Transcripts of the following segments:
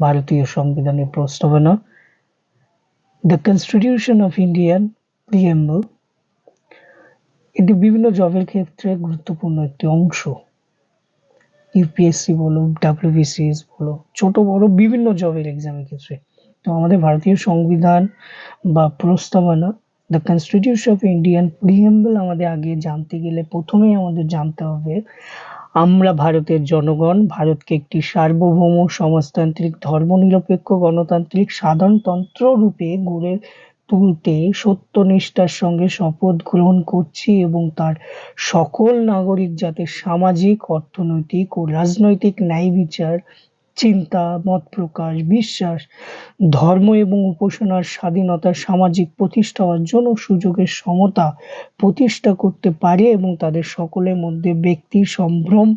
ভারতীয় সংবিধানের প্রস্তাবনা the constitution of Indian preamble এটি বিভিন্ন জবের ক্ষেত্রে গুরুত্বপূর্ণ একটি অংশ। ইউপিএসসি বলো ডাব্লিউবিসিএস বলো, ছোট বড় বিভিন্ন জবের এক্সামের ক্ষেত্রে। তো আমাদের ভারতীয় সংবিধান বা প্রস্তাবনা the constitution of Indian preamble আমাদের আগে জানতে গেলে প্রথমেই আমাদের জানতে হবে আমরা ভারতের জনগণ, ভারতকে একটি সার্বভৌম সমাজতান্ত্রিক, ধর্মনিরপেক্ষ, গণতান্ত্রিক, সাধারণতন্ত্র রূপে গড়ে তুলতে সত্যনিষ্ঠার সঙ্গে শপথ গ্রহণ করছি এবং তার সকল নাগরিক যাতে সামাজিক, অর্থনৈতিক ও রাজনৈতিক ন্যায় বিচার চিন্তা, মত প্রকাশ, বিশ্বাস, ধর্ম এবং উপাসনার স্বাধীনতা, সামাজিক প্রতিষ্ঠা অর্জন ও সুযোগের সমতা প্রতিষ্ঠা করতে পারে এবং তাদের সকলের মধ্যে ব্যক্তি, সম্ভ্রম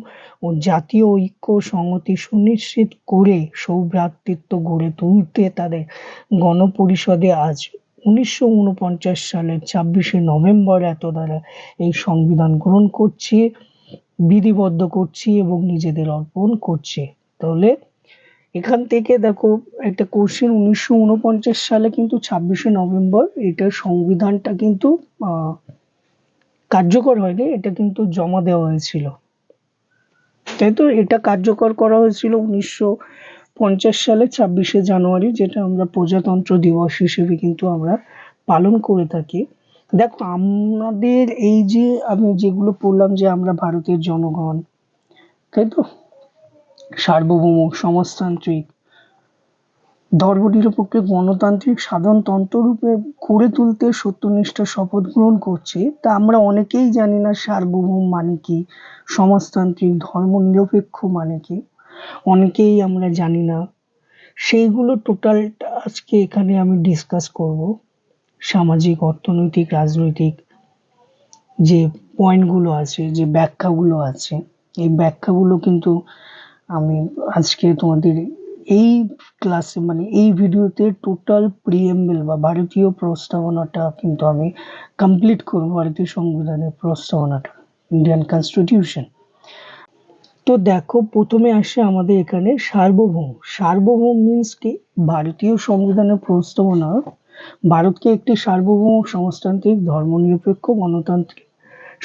ও জাতীয় ঐক্য সংহতি সুনিশ্চিত করে সৌভ্রাতৃত্ব গড়ে তুলতে তাদের গণপরিষদে আজ উনিশশো উনপঞ্চাশ সালের ছাব্বিশে নভেম্বর এত দ্বারা এই সংবিধান গ্রহণ করছি, বিধিবদ্ধ করছি এবং নিজেদের অর্পণ করছি। তাহলে এখান থেকে দেখো, একটা কোশ্চেন উনিশশো উনপঞ্চাশ সালে কিন্তু ছাব্বিশে নভেম্বর এটা সংবিধানটা কিন্তু কার্যকর হয়নি, এটা কিন্তু জমা দেওয়া হয়েছিল। তাই তো এটা কার্যকর করা হয়েছিল উনিশশো পঞ্চাশ সালে ছাব্বিশে জানুয়ারি, যেটা আমরা প্রজাতন্ত্র দিবস হিসেবে কিন্তু আমরা পালন করে থাকি। দেখো, আমাদের এই যে আমি যেগুলো পড়লাম যে আমরা ভারতের জনগণ, তাই তো? সার্বভৌম সমাজতান্ত্রিক ধর্মনিরপেক্ষ গণতান্ত্রিক সাধনতন্ত্র রূপে গড়ে তুলতে সত্যনিষ্ঠার শপথ গ্রহণ করছি, তা আমরা অনেকেই জানি না সার্বভৌম মানে কি, সমাজতান্ত্রিক ধর্মনিরপেক্ষ মানে কি, অনেকেই আমরা জানি না। সেইগুলো টোটালটা আজকে এখানে আমি ডিসকাস করব। সামাজিক, অর্থনৈতিক, রাজনৈতিক যে পয়েন্টগুলো আছে, যে ব্যাখ্যাগুলো আছে, এই ব্যাখ্যাগুলো কিন্তু আমি আজকে তোমাদের এই ক্লাসে মানে এই ভিডিওতে টোটাল প্রিএমবেল বা ভারতীয় প্রস্তাবনাটা কিন্তু আমি কমপ্লিট করব, ভারতীয় সংবিধানের প্রস্তাবনাটা ইন্ডিয়ান কনস্টিটিউশন তো দেখো, প্রথমে আসে আমাদের এখানে সার্বভৌম। সার্বভৌম মিন্স কি? ভারতীয় সংবিধানের প্রস্তাবনা, ভারতকে একটি সার্বভৌম সমাজতান্ত্রিক ধর্মনিরপেক্ষ, গণতান্ত্রিক,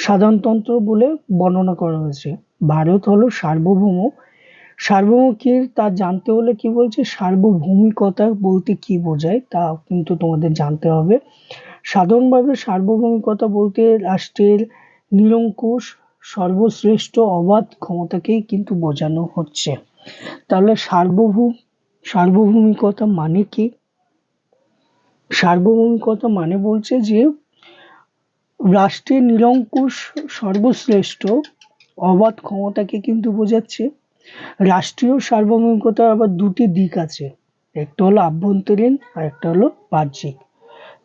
সাধারণতন্ত্র বলে বর্ণনা করা হয়েছে। ভারত হলো সার্বভৌম সার্বভৌম তা জানতে হলে কি বলছে? সার্বভৌমিকতা বলতে কি বোঝায়? তা কিন্তু তোমাদের জানতে হবে। সাধারণভাবে সার্বভৌমিকতা বলতে রাষ্ট্রের নিরঙ্কুশ, সর্বশ্রেষ্ঠ অবাধ ক্ষমতাকেই কিন্তু বোঝানো হচ্ছে। তাহলে সার্বভৌম সার্বভৌমিকতা মানে কি? সার্বভৌমিকতা মানে বলছে যে রাষ্ট্রের নিরঙ্কুশ, সর্বশ্রেষ্ঠ অবাধ ক্ষমতাকে কিন্তু বোঝাচ্ছে। রাষ্ট্রীয় সার্বভৌমিকতার আবার দুটি দিক আছে। একটা হলো আভ্যন্তরীণ আর একটা হলো বাহ্যিক।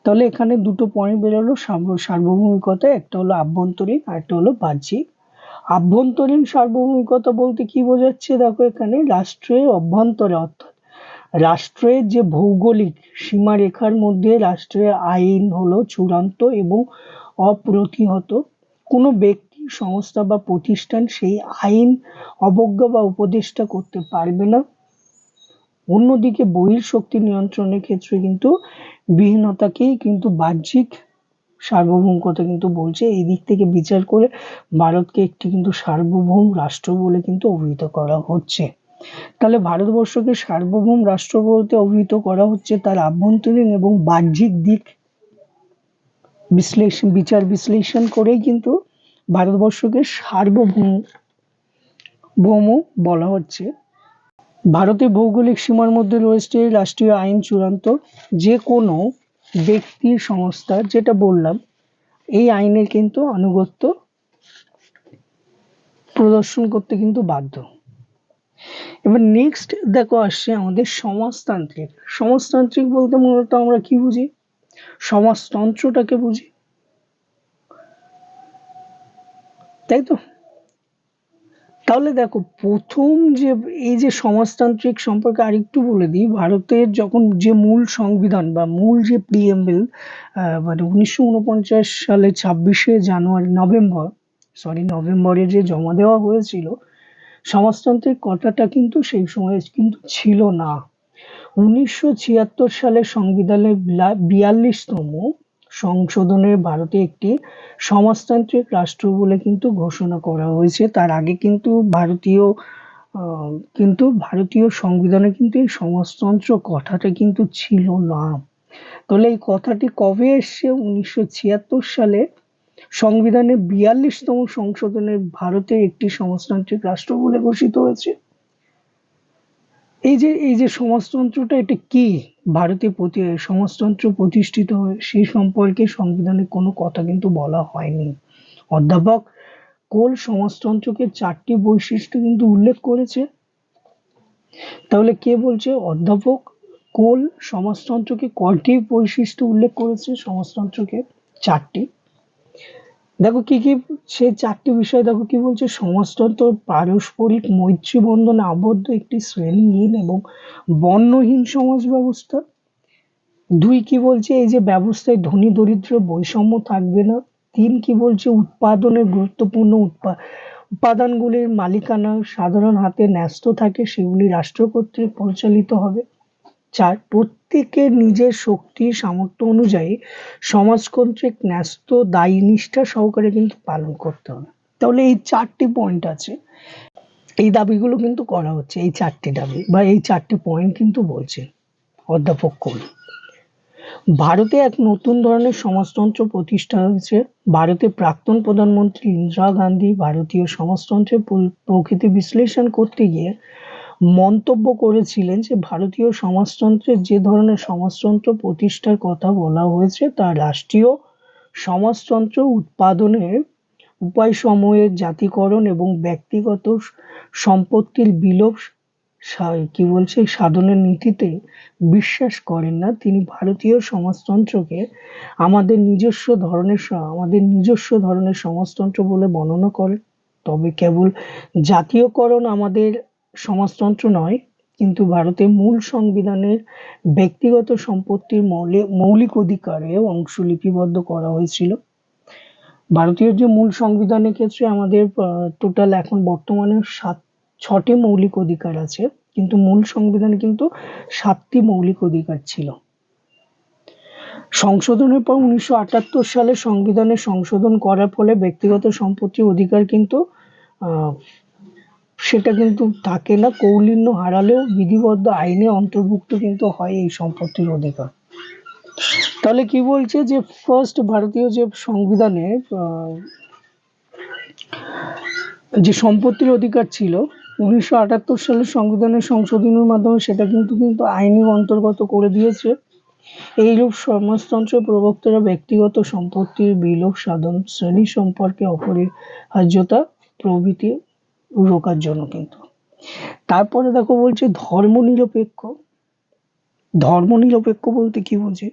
তাহলে এখানে দুটো পয়েন্ট বেরোলো সার্বভৌমিকতা, একটা হলো আভ্যন্তরীণ আর একটা হলো বাহ্যিক। আভ্যন্তরীণ সার্বভৌমিকতা বলতে কি বোঝাচ্ছে? দেখো এখানে রাষ্ট্রের অভ্যন্তরে অর্থাৎ রাষ্ট্রের যে ভৌগোলিক সীমারেখার মধ্যে রাষ্ট্রের আইন হলো চূড়ান্ত এবং অপ্রতিহত। কোনো ব্যক্তি সংস্থা বা প্রতিষ্ঠান সেই আইন অবজ্ঞা বা উপদেষ্টা করতে পারবে না। অন্যদিকে বহিঃশক্তি নিয়ন্ত্রণের ক্ষেত্রে কিন্তু বিহীনতাকেই কিন্তু বাহ্যিক সার্বভৌমকতা কিন্তু বলছে। এই দিক থেকে বিচার করে ভারতকে একটি কিন্তু সার্বভৌম রাষ্ট্র বলে কিন্তু অভিহিত করা হচ্ছে। তাহলে ভারতবর্ষকে সার্বভৌম রাষ্ট্র বলতে অভিহিত করা হচ্ছে তার আভ্যন্তরীণ এবং বাহ্যিক দিক বিশ্লেষণ, বিচার বিশ্লেষণ করেই কিন্তু ভারতবর্ষকে সার্বভৌম ভৌম বলা হচ্ছে। ভারতের ভৌগোলিক সীমার মধ্যে রয়েছে রাষ্ট্রীয় আইন চূড়ান্ত যে কোনো ব্যক্তি সংস্থা, যেটা বললাম, এই আইনের কিন্তু আনুগত্য প্রদর্শন করতে কিন্তু বাধ্য। এবার নেক্সট দেখো আসছে আমাদের সমাজতান্ত্রিক। সমাজতান্ত্রিক বলতে মূলত আমরা কি বুঝি? সমাজতন্ত্রটাকে বুঝি। তাই তো? তাহলে দেখো, প্রথম যে, এই যে সমাজতান্ত্রিক সম্পর্কে আরেকটু বলে দিই, ভারতের যখন যে মূল সংবিধান বা মূল যে প্রিএমবেল মানে উনিশশো উনপঞ্চাশ সালে ছাব্বিশে জানুয়ারি, নভেম্বর সরি নভেম্বরে যে জমা দেওয়া হয়েছিল, সমাজতান্ত্রিক কথাটা কিন্তু সেই সময় কিন্তু ছিল না। উনিশশো ছিয়াত্তর সালে সংবিধানের বিয়াল্লিশতম সংশোধনে ভারতে একটি সমাজতান্ত্রিক রাষ্ট্র বলে কিন্তু ঘোষণা করা হয়েছে। তার আগে কিন্তু ভারতীয় কিন্তু ভারতীয় সংবিধানে কিন্তু এই সমাজতন্ত্র কথাটা কিন্তু ছিল না। তাহলে এই কথাটি কবে এসছে? উনিশশো ছিয়াত্তর সালে সংবিধানে বিয়াল্লিশতম সংশোধনে ভারতে একটি সমাজতান্ত্রিক রাষ্ট্র বলে ঘোষিত হয়েছে। এই যে এই যে সমাজতন্ত্রটা এটা কি? ভারতে প্রতি, সমাজতন্ত্র প্রতিষ্ঠিত সেই সম্পর্কে সংবিধানে কোনো কথা কিন্তু বলা হয়নি। অধ্যাপক কোল সমাজতন্ত্রকে চারটি বৈশিষ্ট্য কিন্তু উল্লেখ করেছে। তাহলে কে বলছে? অধ্যাপক কোল সমাজতন্ত্রকে কয়টি বৈশিষ্ট্য উল্লেখ করেছে? সমাজতন্ত্রকে চারটি। দেখো কি কি সে চারটি বিষয় দেখো কি বলছে সমাজতন্ত্র পারস্পরিক মৈত্রী বন্ধনে আবদ্ধ একটি শ্রেণীহীন এবং বর্ণহীন সমাজ ব্যবস্থা দুই কি বলছে, এই যে ব্যবস্থায় ধনী দরিদ্র বৈষম্য থাকবে না। তিন কি বলছে, উৎপাদনের গুরুত্বপূর্ণ উৎপা, উপাদানগুলির মালিকানা সাধারণ হাতে ন্যস্ত থাকে, সেগুলি রাষ্ট্র কর্তৃক পরিচালিত হবে। চার প্রত্যেকের নিজের শক্তি, সামর্থ্য অনুযায়ী সমাজকন্ত্রিক ন্যস্ত দায়ী নিষ্ঠা সহকারে কিন্তু পালন করতে হবে। তাহলে এই চারটি পয়েন্ট আছে। এই দাবিগুলো কিন্তু করা হচ্ছে, এই চারটি দাবি বা এই চারটি পয়েন্ট কিন্তু বলছে অধ্যাপক কোল ভারতে এক নতুন ধরনের সমাজতন্ত্র প্রতিষ্ঠা হয়েছে। ভারতের প্রাক্তন প্রধানমন্ত্রী ইন্দিরা গান্ধী ভারতীয় সমাজতন্ত্রের প্রকৃতি বিশ্লেষণ করতে গিয়ে মন্তব্য করেছিলেন যে ভারতীয় সমাজতন্ত্রের যে ধরনের সমাজতন্ত্র প্রতিষ্ঠার কথা বলা হয়েছে, তা রাষ্ট্রীয় সমাজতন্ত্র উৎপাদনের উপায়সমূহের জাতিকরণ এবং ব্যক্তিগত সম্পত্তির বিলোপ কি বলছে, সাধনের নীতিতে বিশ্বাস করেন না। তিনি ভারতীয় সমাজতন্ত্রকে আমাদের নিজস্ব ধরনের আমাদের নিজস্ব ধরনের সমাজতন্ত্র বলে বর্ণনা করেন। তবে কেবল জাতীয়করণ আমাদের সমাজতন্ত্র নয়, কিন্তু ভারতের মূল সংবিধানের ব্যক্তিগত সম্পত্তির মৌলিক অধিকারে অংশ লিপিবদ্ধ করা হয়েছিল। ভারতীয় যে মূল সংবিধানের ক্ষেত্রে আমাদের টোটাল এখন বর্তমানে সাত, ছটি মৌলিক অধিকার আছে, কিন্তু মূল সংবিধানে কিন্তু সাতটি মৌলিক অধিকার ছিল। সংশোধনের পর উনিশশো আটাত্তর সালে সংবিধানে সংশোধন করার ফলে ব্যক্তিগত সম্পত্তির অধিকার কিন্তু সেটা কিন্তু থাকে না, কৌলিন্য হারালেও বিধিবদ্ধ আইনে অন্তর্ভুক্ত কিন্তু হয় এই সম্পত্তির অধিকার। তাহলে কি বলছে যে ফার্স্ট ভারতীয় যে সংবিধানে যে সম্পত্তির অধিকার ছিল, উনিশশো আটাত্তর সালের সংবিধানের সংশোধনের মাধ্যমে সেটা কিন্তু কিন্তু আইনি অন্তর্গত করে দিয়েছে। এইরূপ সমাজতন্ত্রের প্রবক্তারা ব্যক্তিগত সম্পত্তির বিলোপ সাধন, শ্রেণি সম্পর্কে অপরিহার্যতা প্রভৃতি রোকার জন্য কিন্তু। তারপরে দেখো বলছে ধর্ম নিরপেক্ষ ধর্ম নিরপেক্ষ বলতে কি বলছে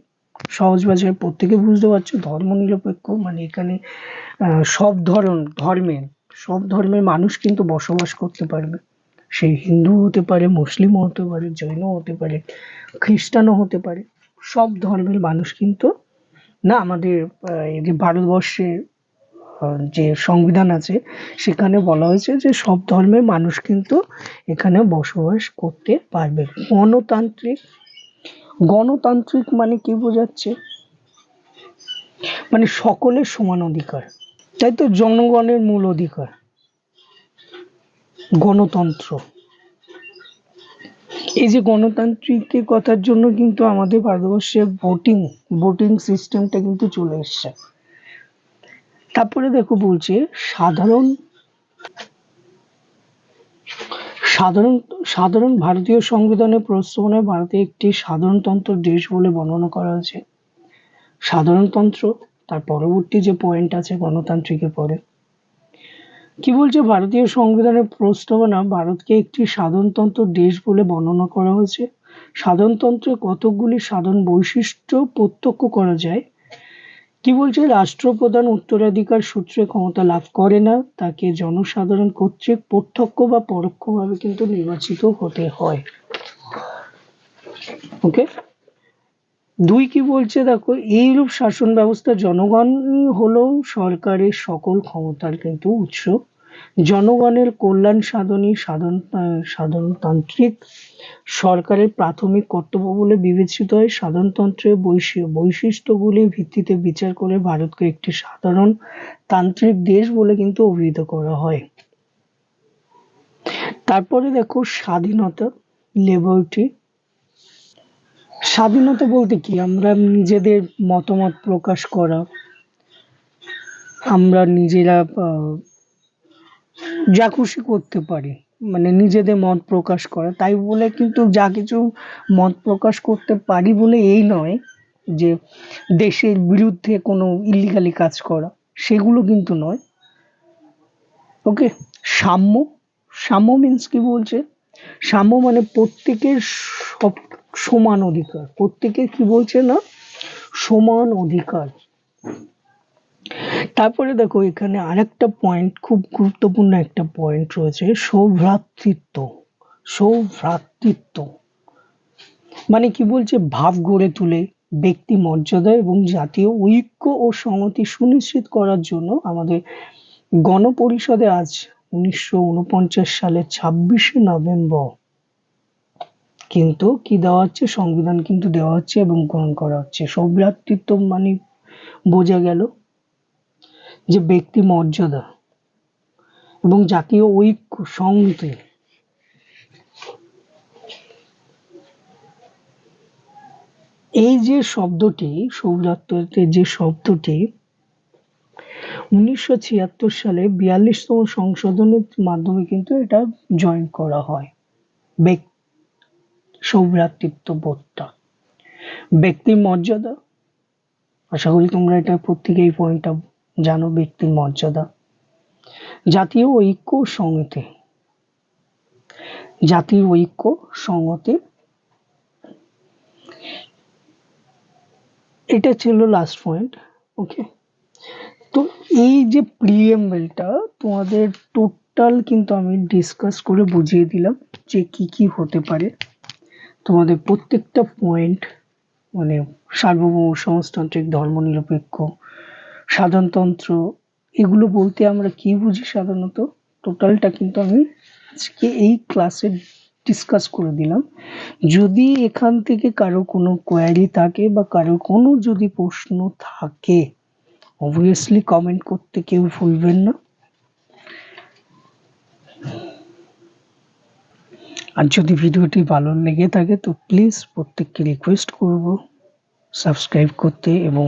সহজ ভাষায় প্রত্যেকে বুঝতে পারছ ধর্ম নিরপেক্ষ মানে এখানে সব ধরন, ধর্মের, সব ধর্মের মানুষ কিন্তু বসবাস করতে পারবে। সে হিন্দু হতে পারে, মুসলিমও হতে পারে, জৈনও হতে পারে, খ্রিস্টানও হতে পারে। সব ধর্মের মানুষ কিন্তু না আমাদের এই যে ভারতবর্ষে যে সংবিধান আছে, সেখানে বলা হয়েছে যে সব ধর্মের মানুষ কিন্তু এখানে বসবাস করতে পারবে। গণতান্ত্রিক গণতান্ত্রিক মানে কি বোঝাচ্ছে? মানে সকলের সমান অধিকার। তাই তো জনগণের মূল অধিকার। গণতন্ত্র। এই যে গণতান্ত্রিকের কথার জন্য কিন্তু আমাদের ভারতবর্ষে ভোটিং ভোটিং সিস্টেমটা কিন্তু চলে এসছে। তারপরে দেখো বলছে সাধারণ সাধারণ সাধারণ ভারতীয় সংবিধানের প্রস্তাবনায় ভারতে একটি সাধারণতন্ত্র দেশ বলে বর্ণনা করা হয়েছে। সাধারণতন্ত্র, তার পরবর্তী যে পয়েন্ট আছে গণতান্ত্রিকের পরে। কি বলছে ভারতীয় সংবিধানের প্রস্তাবনা? ভারতকে একটি সাধারণতন্ত্র দেশ বলে বর্ণনা করা হয়েছে। সাধারণতন্ত্রে কতকগুলি সাধারণ বৈশিষ্ট্য প্রত্যক্ষ করা যায়? কি বলছে? রাষ্ট্রপ্রধান উত্তরাধিকার সূত্রে ক্ষমতা লাভ করে না, তাকে জনসাধারণ কর্তৃক প্রত্যক্ষ বা পরোক্ষভাবে কিন্তু নির্বাচিত হতে হয়। ওকে দুই কি বলছে? দেখো, এইরূপ শাসন ব্যবস্থা জনগণ হলো সরকারের সকল ক্ষমতার কিন্তু উৎস। জনগণের কল্যাণ সাধনই সাধন সাধনতান্ত্রিক সরকারের প্রাথমিক কর্তব্য বলে বিবেচিত হয়। সাধনতন্ত্রের বৈশিষ্ট্যগুলির ভিত্তিতে বিচার করে ভারতকে একটি সাধারণ তান্ত্রিক দেশ বলে কিন্তু অভিহিত করা হয়। তারপরে দেখো স্বাধীনতা লেবার্টি স্বাধীনতা বলতে কি? আমরা নিজেদের মতামত প্রকাশ করা, আমরা নিজেরা যা খুশি করতে পারি। মানে নিজেদের মত প্রকাশ করা। তাই বলে কিন্তু যা কিছু মত প্রকাশ করতে পারি বলে এই নয় যে দেশের বিরুদ্ধে কোনো ইলিগালি কাজ করা। সেগুলো কিন্তু নয়। ওকে, সাম্য। সাম্য মিন্স কি বলছে? সাম্য মানে প্রত্যেকের সব সমান অধিকার। প্রত্যেকের কি বলছে না? সমান অধিকার। তারপরে দেখো, এখানে আরেকটা পয়েন্ট খুব গুরুত্বপূর্ণ একটা পয়েন্ট রয়েছে, সৌভ্রাতৃত্ব। সৌভ্রাতৃত্ব। মানে কি বলছে? ভাব গড়ে তুলে ব্যক্তি মর্যাদা এবং জাতীয় ঐক্য ও সংহতি সুনিশ্চিত করার জন্য আমাদের গণপরিষদে আজ উনিশশো সালের ছাব্বিশে নভেম্বর। কিন্তু কি দেওয়া হচ্ছে? সংবিধান কিন্তু দেওয়া হচ্ছে এবং গ্রহণ করা হচ্ছে। সৌভ্রাতৃত্ব মানে বোঝা গেল যে ব্যক্তি মর্যাদা এবং জাতীয় ঐক্য, সংহতি। এই যে শব্দটি সৌরাত্মতের যে শব্দটি, উনিশশো ছিয়াত্তর সালে বিয়াল্লিশতম সংশোধনের মাধ্যমে কিন্তু এটা জয়েন করা হয়। সৌভ্রাতৃত্ব বোধটা ব্যক্তির মর্যাদা, আশা করি তোমরা এটা প্রত্যেকেই পয়েন্টটা জানো ব্যক্তির মর্যাদা? জাতীয় ঐক্য সংহতি জাতীয় ঐক্য সংহতি এটা ছিল লাস্ট পয়েন্ট ওকে তো এই যে প্রিএমবেলটা তোমাদের টোটাল কিন্তু আমি ডিসকাস করে বুঝিয়ে দিলাম যে কি কি হতে পারে। তোমাদের প্রত্যেকটা পয়েন্ট মানে সার্বভৌম সমাজতান্ত্রিক ধর্মনিরপেক্ষ সাধনতন্ত্র, এগুলো বলতে আমরা কি বুঝি সাধারণত? টোটালটা কিন্তু আমি আজকে এই ক্লাসে ডিসকাস করে দিলাম। যদি এখান থেকে কারও কোনো কোয়ারি থাকে বা কারও কোনো যদি প্রশ্ন থাকে অবভিয়াসলি কমেন্ট করতে কেউ ভুলবেন না। আর যদি ভিডিওটি ভালো লেগে থাকে, তো প্লিজ প্রত্যেককে রিকোয়েস্ট করব সাবস্ক্রাইব করতে এবং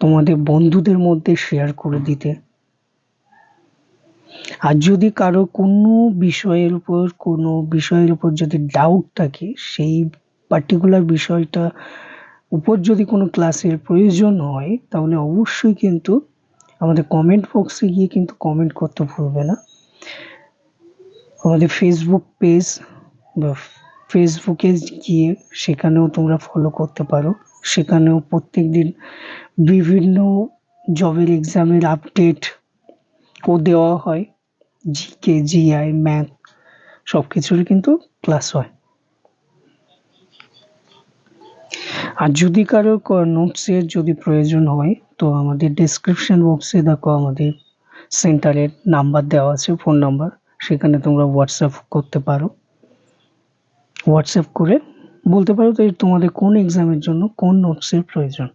তোমাদের বন্ধুদের মধ্যে শেয়ার করে দিতে। আর যদি কারও কোনো বিষয়ের উপর, কোনো বিষয়ের উপর যদি ডাউট থাকে, সেই পার্টিকুলার বিষয়টা উপর যদি কোনো ক্লাসের প্রয়োজন হয়, তাহলে অবশ্যই কিন্তু আমাদের কমেন্ট বক্সে গিয়ে কিন্তু কমেন্ট করতে ভুলবে না। আমাদের ফেসবুক পেজ বা ফেসবুকে গিয়ে সেখানেও তোমরা ফলো করতে পারো। সেখানেও প্রত্যেক দিন বিভিন্ন জবের এক্সামের আপডেট ও দেওয়া হয়। জিকে জিআই ম্যাথ সব কিছুরই কিন্তু ক্লাস হয়। আর যদি কারও নোটসের যদি প্রয়োজন হয়, তো আমাদের ডিসক্রিপশন বক্সে দেখো আমাদের সেন্টারের নাম্বার দেওয়া আছে ফোন নাম্বার সেখানে তোমরা হোয়াটসঅ্যাপ করতে পারো। হোয়াটসঅ্যাপ করে বলতে পারো তো তোমাদের কোন এক্সামের জন্য কোন নোটসের প্রয়োজন?